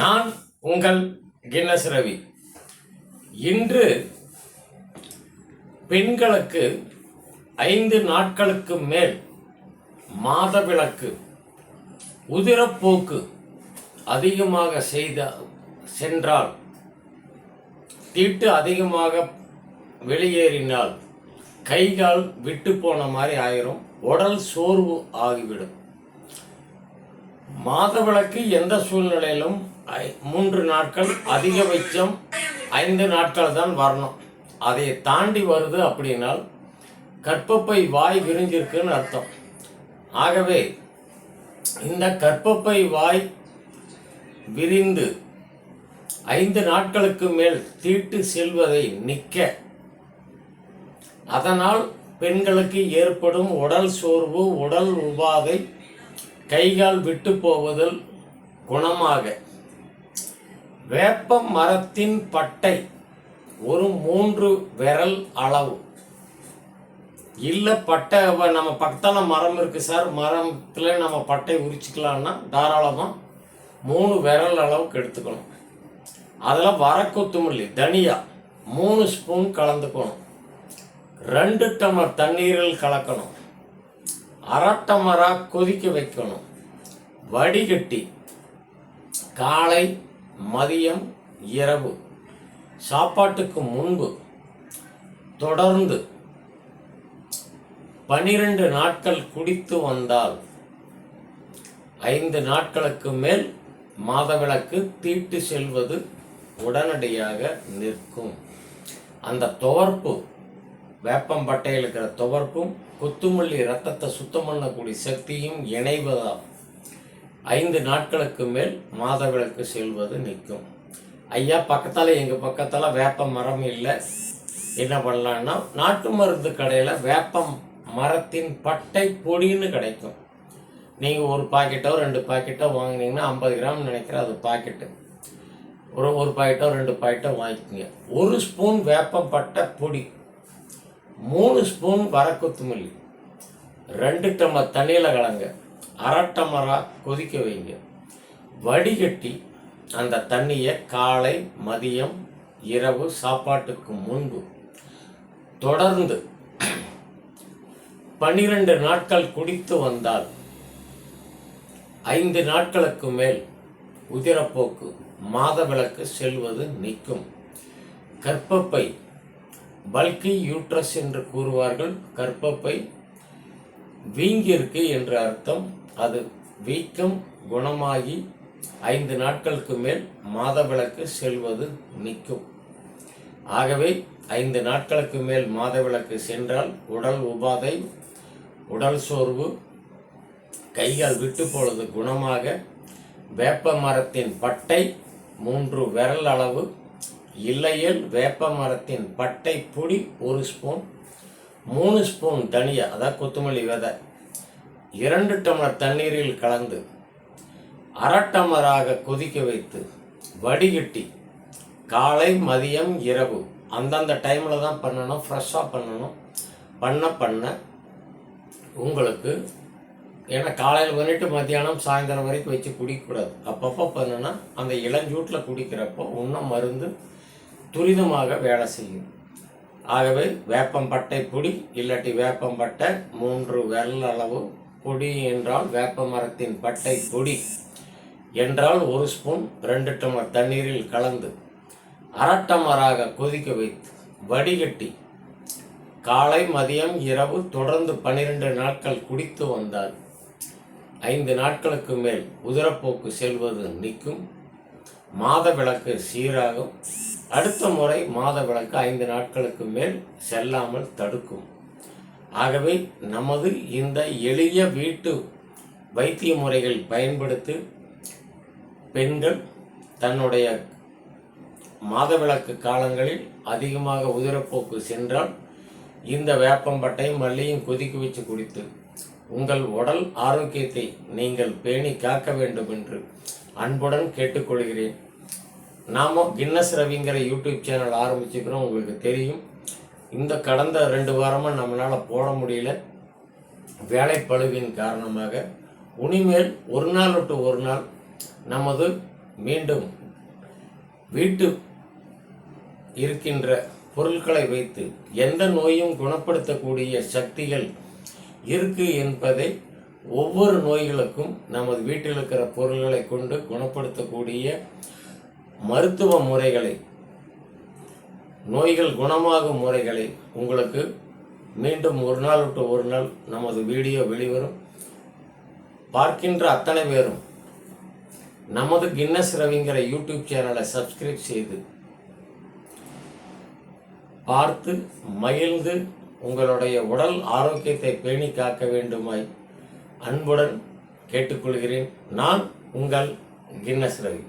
நான் உங்கள் கின்னஸ் ரவி. இன்று பெண்களுக்கு ஐந்து நாட்களுக்கு மேல் மாதவிளக்கு உதிரப்போக்கு அதிகமாக செய்த சென்றால் தீட்டு அதிகமாக வெளியேறினால் கை கால் விட்டு போன மாதிரி ஆயிரும் உடல் சோர்வு ஆகிவிடும். மாதவிளக்கு எந்த சூழ்நிலையிலும் மூன்று நாட்கள் அதிகபட்சம் ஐந்து நாட்கள் தான் வரணும். அதை தாண்டி வருது அப்படின்னால் கற்பப்பை வாய் விரிஞ்சிருக்குன்னு அர்த்தம். ஆகவே இந்த கற்பப்பை வாய் விரிந்து ஐந்து நாட்களுக்கு மேல் தீட்டு செல்வதை நிற்க அதனால் பெண்களுக்கு ஏற்படும் உடல் சோர்வு உடல் உபாதை கைகால் விட்டு போவதில் குணமாக. வேப்ப மரத்தின் பட்டை ஒரு மூன்று விரல் அளவு. இல்லை பட்டை நம்ம பக்கத்தில் மரம் இருக்குது சார். மரத்தில் நம்ம பட்டை உரிச்சிக்கலாம்னா தாராளமாக மூணு விரல் அளவுக்கு எடுத்துக்கணும். அதில் வரக்குத்துமல்லி தனியா மூணு ஸ்பூன் கலந்துக்கணும். ரெண்டு டம்ளர் தண்ணீரில் கலக்கணும். அரை டம்ளராக கொதிக்க வைக்கணும். வடிகட்டி காலை மதியம் இரவு. சாப்பாட்டுக்கு முன்பு தொடர்ந்து பனிரெண்டு நாட்கள் குடித்து வந்தால் ஐந்து நாட்களுக்கு மேல் மாதவிளக்கு தீட்டு செல்வது உடனடியாக நிற்கும். அந்த துவர்ப்பு வேப்பம்பட்டையில் இருக்கிற துவர்ப்பும் கொத்துமல்லி ரத்தத்தை சுத்தம் பண்ணக்கூடிய சக்தியும் இணைவதால் ஐந்து நாட்களுக்கு மேல் மாதவிளக்கு செல்வது நிற்கும். ஐயா பக்கத்தால் எங்கள் பக்கத்தால் வேப்ப மரம் இல்லை. என்ன பண்ணலான்னா நாட்டு மருந்து கடையில் வேப்பம் மரத்தின் பட்டை பொடின்னு கிடைக்கும். நீங்கள் ஒரு பாக்கெட்டோ ரெண்டு பாக்கெட்டோ வாங்கினீங்கன்னா ஐம்பது கிராம் நினைக்கிறேன் அது பாக்கெட்டு. ஒரு ஒரு பாக்கெட்டோ ரெண்டு பாக்கெட்டோ வாங்கிக்கோங்க. ஒரு ஸ்பூன் வேப்பம் பட்டை பொடி மூணு ஸ்பூன் வரக்குத்துமல்லி ரெண்டு டம்ளர் தண்ணியில் கலங்க. அரை கொதிக்க வைங்க வடிகட்டி அந்த தண்ணியை காலை மதியம் இரவு சாப்பாட்டுக்கு முன்பு தொடர்ந்து பன்னிரண்டு நாட்கள் குடித்து வந்தால் ஐந்து நாட்களுக்கு மேல் உதிரப்போக்கு மாதவிளக்கு செல்வது நிற்கும். கற்பப்பை பல்கி யூட்ரஸ் என்று கூறுவார்கள். கற்பப்பை வீங்கியிருக்கு என்று அர்த்தம். அது வீக்கம் குணமாகி ஐந்து நாட்களுக்கு மேல் மாதவிளக்கு செல்வது நிற்கும். ஆகவே ஐந்து நாட்களுக்கு மேல் மாதவிளக்கு சென்றால் உடல் உபாதை உடல் சோர்வு கைகள் விட்டு போனது குணமாக வேப்ப மரத்தின் பட்டை மூன்று விரல் அளவு இல்லையேல் வேப்ப மரத்தின் பட்டை பொடி ஒரு ஸ்பூன் மூணு ஸ்பூன் தனியா அதாவது கொத்தமல்லி விதை. இரண்டு டம்ளர் தண்ணீரில் கலந்து அரட்டமராக கொதிக்க வைத்து வடிகட்டி காலை மதியம் இரவு அந்தந்த டைமில் தான் பண்ணணும் ஃப்ரெஷ்ஷாக பண்ணணும். பண்ண பண்ண உங்களுக்கு ஏன்னா காலையில் பண்ணிட்டு மத்தியானம் சாயந்தரம் வரைக்கும் வச்சு குடிக்கக்கூடாது. அப்பப்போ பண்ணுனா அந்த இளஞ்சூட்டில் குடிக்கிறப்போ இன்னும் மருந்து துரிதமாக வேலை செய்யும். ஆகவே வேப்பம்பட்டை பொடி இல்லாட்டி வேப்பம்பட்டை மூன்று விரல் அளவு கொடி என்றால் வேப்ப மரத்தின் பட்டை கொடி. என்றால் ஒரு ஸ்பூன் ரெண்டு டம்ளர் தண்ணீரில் கலந்து அரட்டமராக கொதிக்க வைத்து வடிகட்டி காலை மதியம் இரவு தொடர்ந்து பன்னிரண்டு நாட்கள் குடித்து வந்தால் ஐந்து நாட்களுக்கு மேல் உதிரப்போக்கு செல்வது நிற்கும். மாத விளக்கு சீராகும். அடுத்த முறை மாத விளக்கு ஐந்து நாட்களுக்கு மேல் செல்லாமல் தடுக்கும். ஆகவே நமது இந்த எளிய வீட்டு வைத்திய முறைகள் பயன்படுத்தி பெண்கள் தன்னுடைய மாதவிலக்கு காலங்களில் அதிகமாக உதிரப்போக்கு சென்றால் இந்த வேப்பம்பட்டையும் மல்லியும் கொதிக்க வச்சு குடித்து உங்கள் உடல் ஆரோக்கியத்தை நீங்கள் பேணி காக்க வேண்டும் என்று அன்புடன் கேட்டுக்கொள்கிறேன். நாம கின்னஸ் ரவிங்கிற யூடியூப் சேனல் ஆரம்பிச்சுக்கிறோம் உங்களுக்கு தெரியும். இந்த கடந்த ரெண்டு வாரமாக நம்மளால் போட முடியல. வேலைப்பளுவின் காரணமாக இனிமேல் ஒரு நாள் விட்டு ஒரு நாள் நமது மீண்டும் வீட்டு இருக்கின்ற பொருட்களை வைத்து எந்த நோயும் குணப்படுத்தக்கூடிய சக்திகள் இருக்கு என்பதை ஒவ்வொரு நோய்களுக்கும் நமது வீட்டில் இருக்கிற பொருள்களை கொண்டு குணப்படுத்தக்கூடிய மருத்துவ முறைகளை நோய்கள் குணமாகும் முறைகளை உங்களுக்கு மீண்டும் ஒரு நாள் விட்டு ஒரு நாள் நமது வீடியோ வெளிவரும். பார்க்கின்ற அத்தனை பேரும் நமது கின்னஸ் ரவிங்கிற யூடியூப் சேனலை சப்ஸ்கிரைப் செய்து பார்த்து மகிழ்ந்து உங்களுடைய உடல் ஆரோக்கியத்தை பேணி காக்க வேண்டுமாய் அன்புடன் கேட்டுக்கொள்கிறேன். நான் உங்கள் கின்னஸ் ரவி.